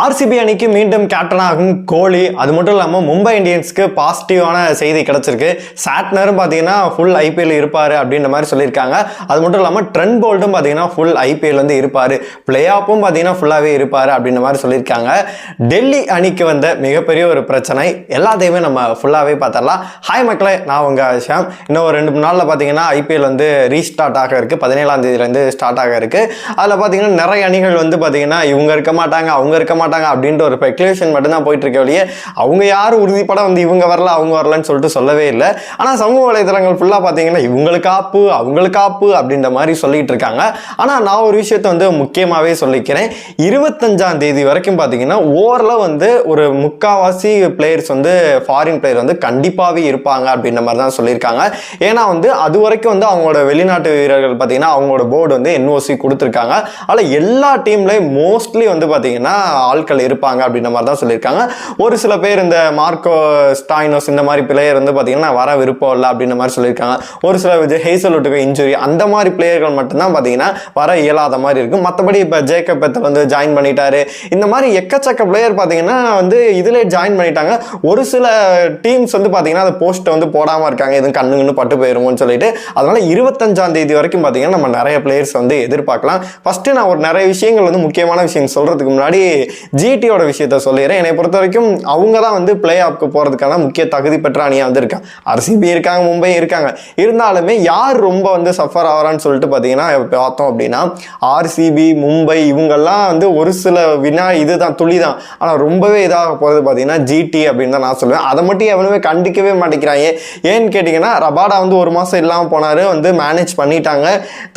RCB அணிக்கு மீண்டும் கேப்டனாகும் கோலி. அது மட்டும் இல்லாமல் மும்பை இந்தியன்ஸ்க்கு பாசிட்டிவான செய்தி கிடச்சிருக்கு. சாட்னரும் பார்த்தீங்கன்னா ஃபுல் ஐபிஎல் இருப்பார் அப்படின்ற மாதிரி சொல்லியிருக்காங்க. அது மட்டும் இல்லாமல் ட்ரெண்ட் போல்டும் பார்த்தீங்கன்னா ஃபுல் ஐபிஎல் வந்து இருப்பார். பிளே ஆஃபும் பார்த்தீங்கன்னா ஃபுல்லாகவே இருப்பார் அப்படின்ற மாதிரி சொல்லியிருக்காங்க. டெல்லி அணிக்கு வந்த மிகப்பெரிய ஒரு பிரச்சனை. எல்லாத்தையுமே நம்ம ஃபுல்லாகவே பார்த்தரலாம் ஹாய் மக்களே நான் உங்கள் ஷாம் இன்னும் ஒரு ரெண்டு மூணு நாளில் பார்த்தீங்கன்னா ஐபிஎல் வந்து ரீஸ்டார்ட் ஆக இருக்குது பதினேழாம் தேதியிலேருந்து ஸ்டார்ட் ஆக இருக்குது அதில் பார்த்தீங்கன்னா நிறைய அணிகள் வந்து பார்த்தீங்கன்னா இவங்க இருக்க மாட்டாங்க அவங்க இருக்க மாட்டாங்க அப்படின்ற ஒரு ஸ்பெகுலேஷன் மட்டும்தான் போயிட்டு இருக்க வழியே அவங்க யாரும் உறுதிப்பட வந்து இவங்க வரல அவங்க வரலன்னு சொல்லிட்டு சொல்லவே இல்லை. ஆனால் சமூக வலைதளங்கள் ஃபுல்லாக பார்த்தீங்கன்னா இவங்களுக்கு ஆப்பு அவங்களுக்கு ஆப்பு அப்படின்ற மாதிரி சொல்லிட்டு இருக்காங்க. ஆனால் நான் ஒரு விஷயத்த வந்து முக்கியமாகவே சொல்லிக்கிறேன். இருபத்தஞ்சாம் தேதி வரைக்கும் பார்த்தீங்கன்னா ஓவரில் வந்து ஒரு முக்காவாசி பிளேயர்ஸ் வந்து ஃபாரின் பிளேயர் வந்து கண்டிப்பாகவே இருப்பாங்க அப்படின்ற மாதிரி தான் சொல்லியிருக்காங்க. ஏன்னா வந்து அது வரைக்கும் வந்து அவங்களோட வெளிநாட்டு வீரர்கள் பார்த்தீங்கன்னா அவங்களோட போர்டு வந்து என்ஓசி கொடுத்துருக்காங்க. அதில் எல்லா டீம்லேயும் மோஸ்ட்லி வந்து பார்த்தீங்கன்னா ஆட்கள் இருப்பாங்க அப்படின்ற மாதிரி தான் சொல்லியிருக்காங்க. ஒரு சில பேர் இந்த மார்க்கோ ஸ்டாயினோஸ் இந்த மாதிரி பிளேயர் வந்து பார்த்தீங்கன்னா வர விருப்பம் இல்லை அப்படின்ற மாதிரி சொல்லியிருக்காங்க. ஒரு சில ஹேசலுட்டுக்கு இன்ஜுரி அந்த மாதிரி பிளேயர்கள் மட்டும்தான் பார்த்தீங்கன்னா வர இயலாத மாதிரி இருக்கும் மற்றபடி இப்போ ஜேக்கப் எத்தல் வந்து ஜாயின் பண்ணிட்டாரு. இந்த மாதிரி எக்கச்சக்க பிளேயர் பார்த்தீங்கன்னா வந்து இதில் ஜாயின் பண்ணிட்டாங்க. ஒரு சில டீம்ஸ் வந்து பார்த்தீங்கன்னா அந்த போஸ்ட்டை வந்து போடாமல் இருக்காங்க. எதுவும் கண்ணுங்கன்னு பட்டு போயிருமோன்னு சொல்லிட்டு. அதனால இருபத்தஞ்சாம் தேதி வரைக்கும் பார்த்தீங்கன்னா நம்ம நிறைய பிளேயர்ஸ் வந்து எதிர்பார்க்கலாம். ஃபஸ்ட்டு நான் ஒரு நிறைய விஷயங்கள் வந்து முக்கியமான விஷயம் சொல்கிறதுக்கு முன்னாடி ஜிடியோட விஷயத்த சொல்லிடுறேன். என்னை பொறுத்த வரைக்கும் அவங்க தான் வந்து பிளே ஆஃப்க்கு போகிறதுக்கான முக்கிய தகுதி பெற்ற அணியாக வந்து இருக்காங்க. ஆர்சிபி இருக்காங்க மும்பை இருக்காங்க. இருந்தாலுமே யார் ரொம்ப வந்து சஃபர் ஆகிறான்னு சொல்லிட்டு பார்த்தீங்கன்னா பார்த்தோம் அப்படின்னா ஆர்சிபி மும்பை இவங்கெல்லாம் வந்து ஒரு சில வினா இதுதான் துளி தான் ஆனால் ரொம்பவே இதாக போகிறது பார்த்தீங்கன்னா ஜிடி அப்படின்னு தான் நான் சொல்லுவேன். அதை மட்டும் எவனுமே கண்டிக்கவே மாட்டேங்கிறாங்க ஏன்னு கேட்டிங்கன்னா ரபாடா வந்து ஒரு மாதம் இல்லாமல் போனார் வந்து மேனேஜ் பண்ணிட்டாங்க.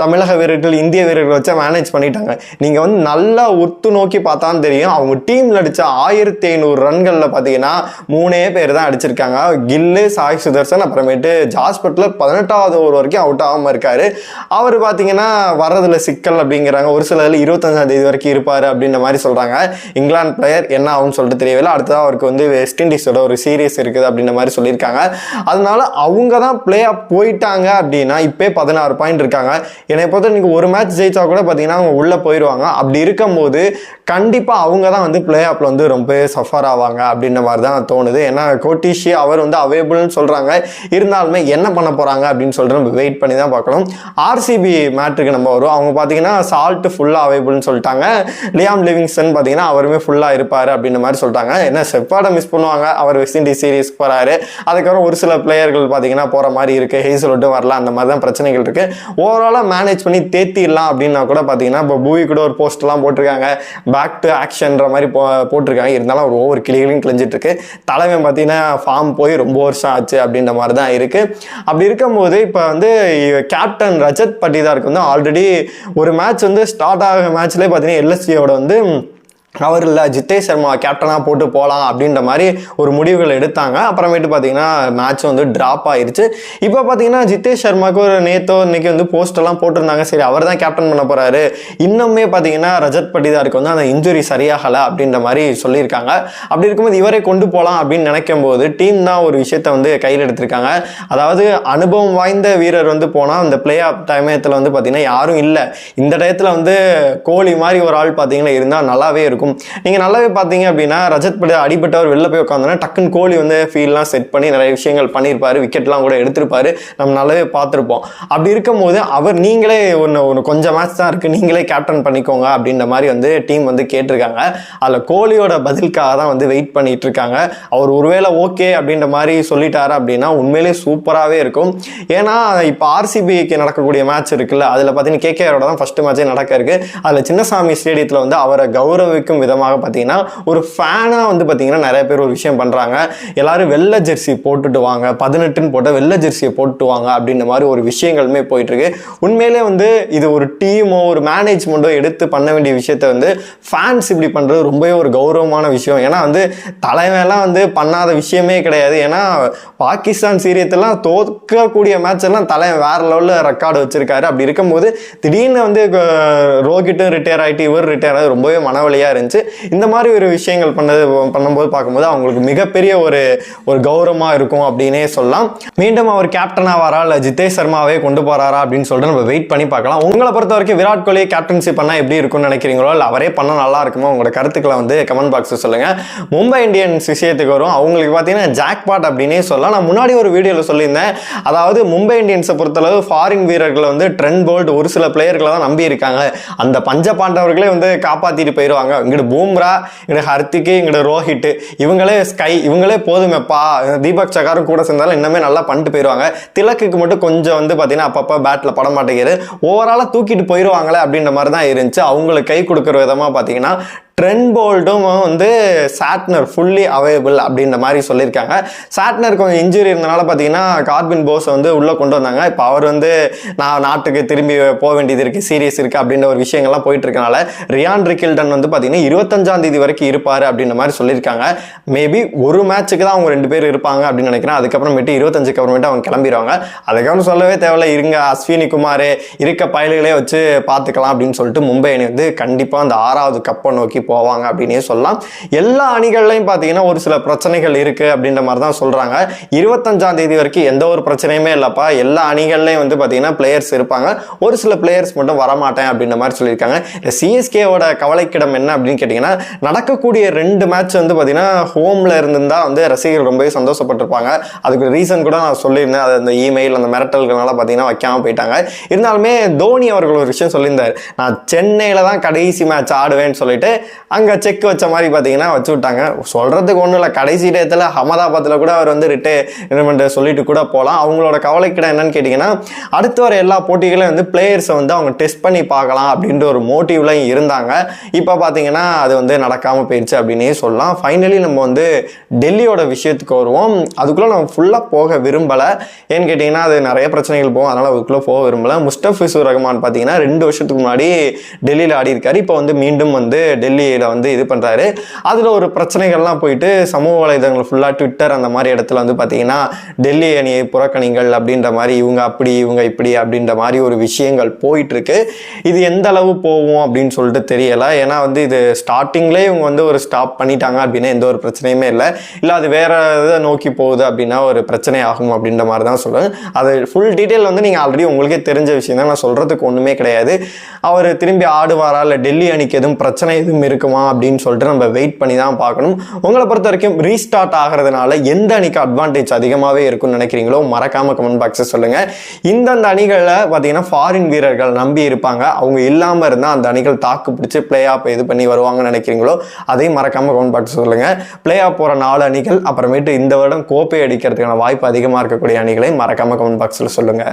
தமிழக வீரர்கள் இந்திய வீரர்கள் வச்சா மேனேஜ் பண்ணிட்டாங்க. நீங்கள் வந்து நல்லா உத்து நோக்கி பார்த்தான்னு தெரியும். அவங்க டீமில் அடித்த ஆயிரத்தி ஐநூறு ரன்களில் பார்த்தீங்கன்னா மூணே பேர் தான் அடிச்சிருக்காங்க. கில்லு சாய் சுதர்சன் அப்புறமேட்டு ஜாஸ்பட்டில் பதினெட்டாவது ஓவர் வரைக்கும் அவுட் ஆகாமல் இருக்காரு. அவர் பார்த்தீங்கன்னா வர்றதுல சிக்கல் அப்படிங்கிறாங்க. ஒரு சிலர் இருபத்தஞ்சாம் தேதி வரைக்கும் இருப்பார் அப்படின்ற மாதிரி சொல்கிறாங்க இங்கிலாந்து பிளேயர் என்ன ஆகும்னு சொல்லிட்டு தெரியவில்லை. அடுத்ததாக அவருக்கு வந்து வெஸ்ட் இண்டீஸோட ஒரு சீரியஸ் இருக்குது அப்படின்ற மாதிரி சொல்லியிருக்காங்க. அதனால அவங்க தான் பிளே ஆஃப் போயிட்டாங்க அப்படின்னா இப்போ பதினாறு பாயிண்ட் இருக்காங்க. என்னை பொறுத்த நீங்கள் ஒரு மேட்ச் ஜெயிச்சா கூட பார்த்தீங்கன்னா அவங்க உள்ளே போயிடுவாங்க அப்படி இருக்கும்போது கண்டிப்பாக அவங்க தான் வந்து பிளே ஆஃப்ல வந்து ரொம்ப சஃபர் ஆவாங்க அப்படின்ற மாதிரி தான் தோணுது. ஏன்னா கோட்டிஷி அவர் வந்து அவைபிள்னு சொல்கிறாங்க இருந்தாலுமே என்ன பண்ண போகிறாங்க அப்படின்னு சொல்லிட்டு நம்ம வெயிட் பண்ணி தான் பார்க்கணும். ஆர்சிபி மேட்ருக்கு நம்ம வரும் அவங்க பார்த்தீங்கன்னா சால்ட் ஃபுல்லாக அவைபிள்னு சொல்லிட்டாங்க. லியாம் லிவிங்ஸ்டன் பார்த்தீங்கன்னா அவருமே ஃபுல்லாக இருப்பார் அப்படின்ற மாதிரி சொல்லிட்டாங்க. என்ன செப்பாடை மிஸ் பண்ணுவாங்க? அவர் வெஸ்ட் இண்டீஸ் சீரீஸ்க்கு போகிறாரு அதுக்கப்புறம் ஒரு சில பிளேயர்கள் பார்த்தீங்கன்னா போகிற மாதிரி இருக்குது ஹெய்சலோட்டு வரல அந்த மாதிரி தான் பிரச்சனைகள் இருக்குது ஓவராலாக மேனேஜ் பண்ணி தேத்திடலாம் அப்படின்னா கூட பார்த்தீங்கன்னா இப்போ பூவி கூட ஒரு போஸ்ட்லாம் போட்டிருக்காங்க. பேக் டு ஆப்ஷன்ற மாதிரி போ போட்டிருக்காங்க. இருந்தாலும் அவர் ஒவ்வொரு கிளிகளையும் கிழிஞ்சிட்டு இருக்கு தலைவன் பார்த்தீங்கன்னா ஃபார்ம் போய் ரொம்ப வருஷம் ஆச்சு அப்படின்ற மாதிரி தான் இருக்குது அப்படி இருக்கும்போது இப்போ வந்து கேப்டன் ரஜத் பட்டிதாருக்கு வந்து ஆல்ரெடி ஒரு மேட்ச் வந்து ஸ்டார்ட் ஆகிற மேட்ச்லேயே பார்த்தீங்கன்னா எல்எஸ்சியோட வந்து அவர் இல்லை ஜித்தேஷ் சர்மா கேப்டனாக போட்டு போகலாம் அப்படின்ற மாதிரி ஒரு முடிவுகள் எடுத்தாங்க. அப்புறமேட்டு பார்த்தீங்கன்னா மேட்ச் வந்து ட்ராப் ஆயிருச்சு. இப்போ பார்த்தீங்கன்னா ஜித்தேஷ் சர்மாவுக்கு ஒரு நேத்தோ இன்னைக்கு வந்து போஸ்டெல்லாம் போட்டிருந்தாங்க. சரி அவர் தான் கேப்டன் பண்ண போகிறாரு இன்னுமே பார்த்தீங்கன்னா ரஜத் பட்டிதாருக்கு வந்து அந்த இன்ஜுரி சரியாகலை அப்படின்ற மாதிரி சொல்லியிருக்காங்க. அப்படி இருக்கும்போது இவரே கொண்டு போகலாம் அப்படின்னு நினைக்கும் போது டீம் தான் ஒரு விஷயத்தை வந்து கையில் எடுத்திருக்காங்க. அதாவது அனுபவம் வாய்ந்த வீரர் வந்து போனால் அந்த பிளே ஆஃப் டைமயத்தில் வந்து பார்த்தீங்கன்னா யாரும் இல்லை. இந்த டயத்தில் வந்து கோலி மாதிரி ஒரு ஆள் பார்த்தீங்கன்னா இருந்தால் நல்லாவே இருக்கும். இருக்கும். நீங்கள் நல்லாவே பார்த்தீங்க அப்படின்னா ரஜத் படி அடிபட்டவர் வெளில போய் உட்காந்தோன்னா டக்குன்னு கோலி வந்து ஃபீல்ட்லாம் செட் பண்ணி நிறைய விஷயங்கள் பண்ணியிருப்பார். விக்கெட்லாம் கூட எடுத்திருப்பாரு. நம்ம நல்லாவே பார்த்துருப்போம். அப்படி இருக்கும்போது அவர் நீங்களே ஒன்று ஒன்று கொஞ்சம் மேட்ச் தான் இருக்குது நீங்களே கேப்டன் பண்ணிக்கோங்க அப்படின்ற மாதிரி வந்து டீம் வந்து கேட்டிருக்காங்க. அதில் கோலியோட பதிலுக்காக தான் வந்து வெயிட் பண்ணிட்டு இருக்காங்க. அவர் ஒருவேளை ஓகே அப்படின்ற மாதிரி சொல்லிட்டாரு அப்படின்னா உண்மையிலேயே சூப்பராகவே இருக்கும். ஏன்னா இப்போ ஆர்சிபிக்கு நடக்கக்கூடிய மேட்ச் இருக்குல்ல அதில் பார்த்தீங்கன்னா கேகேஆரோட தான் ஃபஸ்ட்டு மேட்சே நடக்க இருக்குது அதில் சின்னசாமி ஸ்டேடியத்தில் வந்து அவரை கௌரவிக்கும் விதமாக பார்த்தீங்கன்னா ஒரு ஃபேனாக வந்து பார்த்தீங்கன்னா நிறைய பேர் ஒரு விஷயம் பண்ணுறாங்க எல்லாரும் வெள்ளை ஜெர்சி போட்டுட்டு வாங்க பதினெட்டுன்னு போட்டால் வெள்ளை ஜெர்சியை போட்டு வாங்க அப்படின்ற மாதிரி ஒரு விஷயங்களுமே போயிட்டுருக்கு. உண்மையிலே வந்து இது ஒரு டீமோ ஒரு மேனேஜ்மெண்ட்டோ எடுத்து பண்ண வேண்டிய விஷயத்த வந்து ஃபேன்ஸ் இப்படி பண்ணுறது ரொம்பவே ஒரு கௌரவமான விஷயம். ஏன்னா வந்து தலைமையெல்லாம் வந்து பண்ணாத விஷயமே கிடையாது. ஏன்னா பாகிஸ்தான் சீரியத்தெல்லாம் தோற்கக்கூடிய மேட்ச் எல்லாம் தலைவன் வேற லெவலில் ரெக்கார்டு வச்சிருக்காரு. அப்படி இருக்கும்போது திடீர்னு வந்து அஹ், ரோஹிட்டும் ரிட்டையர் ஆகிட்டு இவர் ரிட்டையர் ஆகி ரொம்பவே மனவழியாக இருந்துச்சு. இருந்துச்சு இந்த மாதிரி ஒரு விஷயங்கள் பண்ணது பண்ணும்போது பார்க்கும்போது அவங்களுக்கு மிகப்பெரிய ஒரு ஒரு கௌரவமாக இருக்கும் அப்படின்னே சொல்லலாம். மீண்டும் அவர் கேப்டனாக வரா இல்லை ஜிதேஷ் சர்மாவே கொண்டு போகிறாரா அப்படின்னு சொல்லிட்டு நம்ம வெயிட் பண்ணி பார்க்கலாம். உங்களை பொறுத்த வரைக்கும் விராட் கோலி கேப்டன்சி பண்ணால் எப்படி இருக்கும்னு நினைக்கிறீங்களோ? இல்லை அவரே பண்ணால் நல்லா இருக்குமோ? உங்களோட கருத்துக்களை வந்து கமெண்ட் பாக்ஸில் சொல்லுங்கள் மும்பை இந்தியன்ஸ் விஷயத்துக்கு வரும். அவங்களுக்கு பார்த்தீங்கன்னா ஜாக்பாட் அப்படின்னே சொல்லலாம். நான் முன்னாடி ஒரு வீடியோவில் சொல்லியிருந்தேன். அதாவது மும்பை இந்தியன்ஸை பொறுத்தளவு ஃபாரின் வீரர்களை வந்து ட்ரெண்ட் போல்ட் ஒரு சில பிளேயர்களை தான் நம்பி இருக்காங்க. அந்த பஞ்ச பாண்டவர்களே வந்து காப்பாற்றிட்டு போயிடுவாங்க இங்கிட்டு பூம்ரா இங்கிட்டு ஹர்த்திக்கு இங்கிட்டு ரோஹித் இவங்களே ஸ்கை இவங்களே போதுமேப்பா. தீபக் சகாரும் கூட சேர்ந்தாலும் இன்னமே நல்லா பண்ணிட்டு போயிடுவாங்க திலக்குக்கு மட்டும் கொஞ்சம் வந்து பார்த்தீங்கன்னா அப்பப்போ பேட்டில் பட மாட்டேங்குது. ஓவராலாக தூக்கிட்டு போயிடுவாங்களே அப்படின்ற மாதிரி தான் இருந்துச்சு. அவங்களுக்கு கை கொடுக்குற விதமாக பார்த்தீங்கன்னா ட்ரெண்ட் போல்டும் வந்து சாட்னர் ஃபுல்லி அவைலபிள் அப்படின்ற மாதிரி சொல்லியிருக்காங்க. சாட்னர் கொஞ்சம் இன்ஜுரி இருந்தனால பார்த்தீங்கன்னா கார்பின் போஸை வந்து உள்ளே கொண்டு வந்தாங்க. இப்போ அவர் வந்து நான் நாட்டுக்கு திரும்பி போக வேண்டியது இருக்குது சீரியஸ் இருக்குது அப்படின்ற ஒரு விஷயங்கள்லாம் போயிட்டு இருக்கனால ரியான் ரிக்கில்டன் வந்து பார்த்தீங்கன்னா இருபத்தஞ்சாம் தேதி வரைக்கும் இருப்பார் அப்படின்ற மாதிரி சொல்லியிருக்காங்க. மேபி ஒரு மேட்ச்சுக்கு தான் அவங்க ரெண்டு பேர் இருப்பாங்க அப்படின்னு நினைக்கிறேன். அதுக்கப்புறமேட்டு இருபத்தஞ்சுக்கு அப்புறமேட்டு அவங்க கிளம்பிடுவாங்க. அதுக்கப்புறம் சொல்லவே தேவையில்ல இருங்க அஸ்வினி குமார் இருக்க பயல்களே வச்சு பார்த்துக்கலாம் அப்படின்னு சொல்லிட்டு மும்பை அணி வந்து கண்டிப்பாக அந்த ஆறாவது கப்பை நோக்கி போவாங்க அப்படின்னே சொல்லலாம். எல்லா அணிகள்லையும் பார்த்தீங்கன்னா ஒரு சில பிரச்சனைகள் இருக்குது அப்படின்ற மாதிரி தான் சொல்கிறாங்க இருபத்தஞ்சாம் தேதி வரைக்கும் எந்த ஒரு பிரச்சனையுமே இல்லைப்பா. எல்லா அணிகள்லையும் வந்து பார்த்தீங்கன்னா பிளேயர்ஸ் இருப்பாங்க. ஒரு சில பிளேயர்ஸ் மட்டும் வரமாட்டேன் அப்படின்ற மாதிரி சொல்லியிருக்காங்க. இந்த சிஎஸ்கேவோட கவலைக்கிடம் என்ன அப்படின்னு கேட்டிங்கன்னா நடக்கக்கூடிய ரெண்டு மேட்ச் வந்து பார்த்தீங்கன்னா ஹோமில் இருந்திருந்தா வந்து ரசிகர்கள் ரொம்பவே சந்தோஷப்பட்டிருப்பாங்க. அதுக்கு ரீசன் கூட நான் சொல்லியிருந்தேன். அது அந்த இமெயில் அந்த மிரட்டல்கள்னால பார்த்தீங்கன்னா வைக்காமல் போயிட்டாங்க. இருந்தாலுமே தோனி அவர்கள் ஒரு விஷயம் சொல்லியிருந்தார். நான் சென்னையில் தான் கடைசி மேட்ச் ஆடுவேன்னு சொல்லிட்டு அங்கே செக் வச்ச மாதிரி பார்த்தீங்கன்னா வச்சு விட்டாங்க. சொல்கிறதுக்கு ஒன்றும் இல்லை. கடைசி டயத்தில் அகமதாபாத்தில் கூட அவர் வந்து ரிட்டையர்மெண்ட் சொல்லிட்டு கூட போகலாம் அவங்களோட கவலைக்கிட என்னன்னு கேட்டிங்கன்னா அடுத்து வர எல்லா போட்டிகளையும் வந்து பிளேயர்ஸை வந்து அவங்க டெஸ்ட் பண்ணி பார்க்கலாம் அப்படின்ற ஒரு மோட்டிவ்லையும் இருந்தாங்க. இப்போ பார்த்தீங்கன்னா அது வந்து நடக்காமல் போயிடுச்சு அப்படின்னே சொல்லலாம். ஃபைனலி நம்ம வந்து டெல்லியோட விஷயத்துக்கு வருவோம். அதுக்குள்ளே நம்ம ஃபுல்லாக போக விரும்பலை. ஏன்னு கேட்டிங்கன்னா அது நிறைய பிரச்சனைகள் போகும். அதனால் அதுக்குள்ளே போக விரும்பலை. முஸ்டபிசூர் ரஹ்மான் பார்த்தீங்கன்னா ரெண்டு வருஷத்துக்கு முன்னாடி டெல்லியில் ஆடி இருக்காரு இப்போ வந்து மீண்டும் வந்து டெல்லி டெல்லியில் வந்து இது பண்ணுறாரு அதில் ஒரு பிரச்சனைகள்லாம் போயிட்டு சமூக வலைதளங்கள் ஃபுல்லாக ட்விட்டர் அந்த மாதிரி இடத்துல வந்து பார்த்தீங்கன்னா டெல்லி அணியை புறக்கணிங்கள் அப்படின்ற மாதிரி இவங்க அப்படி இவங்க இப்படி அப்படின்ற மாதிரி ஒரு விஷயங்கள் போயிட்டுருக்கு. இது எந்த அளவு போகும் அப்படின்னு சொல்லிட்டு தெரியலை. ஏன்னா வந்து இது ஸ்டார்டிங்லேயே இவங்க வந்து ஒரு ஸ்டாப் பண்ணிட்டாங்க அப்படின்னா எந்த ஒரு பிரச்சனையுமே இல்லை. இல்லை அது வேற இதை நோக்கி போகுது அப்படின்னா ஒரு பிரச்சனை ஆகும் அப்படின்ற மாதிரி தான் சொல்லுவேன். அது ஃபுல் டீட்டெயில் வந்து நீங்கள் ஆல்ரெடி உங்களுக்கே தெரிஞ்ச விஷயம் தான். நான் சொல்கிறதுக்கு ஒன்றுமே கிடையாது. அவர் திரும்பி ஆடுவாரா? இல்லை டெல்லி அணிக்கு எதுவும் பிரச்சனை எதுவும் இருக்குமா அப்படின்னு சொல்லிட்டு நம்ம வெயிட் பண்ணி தான் பார்க்கணும். உங்களை பொறுத்த வரைக்கும் ரீஸ்டார்ட் ஆகிறதுனால எந்த அணிக்கு அட்வான்டேஜ் அதிகமாகவே இருக்கும்னு நினைக்கிறீங்களோ மறக்காம கமெண்ட் பாக்ஸில் சொல்லுங்க. இந்தந்த அணிகளில் பார்த்தீங்கன்னா ஃபாரின் வீரர்கள் நம்பி இருப்பாங்க. அவங்க இல்லாமல் இருந்தால் அந்த அணிகள் தாக்கு பிடிச்சி பிளே ஆஃப் இது பண்ணி வருவாங்கன்னு நினைக்கிறீங்களோ அதையும் மறக்காம கமெண்ட் பாக்ஸ் சொல்லுங்க. பிளே ஆஃப் போகிற நாலு அணிகள் அப்புறமேட்டு இந்த வருடம் கோப்பை அடிக்கிறதுக்கான வாய்ப்பு அதிகமாக இருக்கக்கூடிய அணிகளை மறக்காம கமெண்ட் பாக்ஸில் சொல்லுங்க.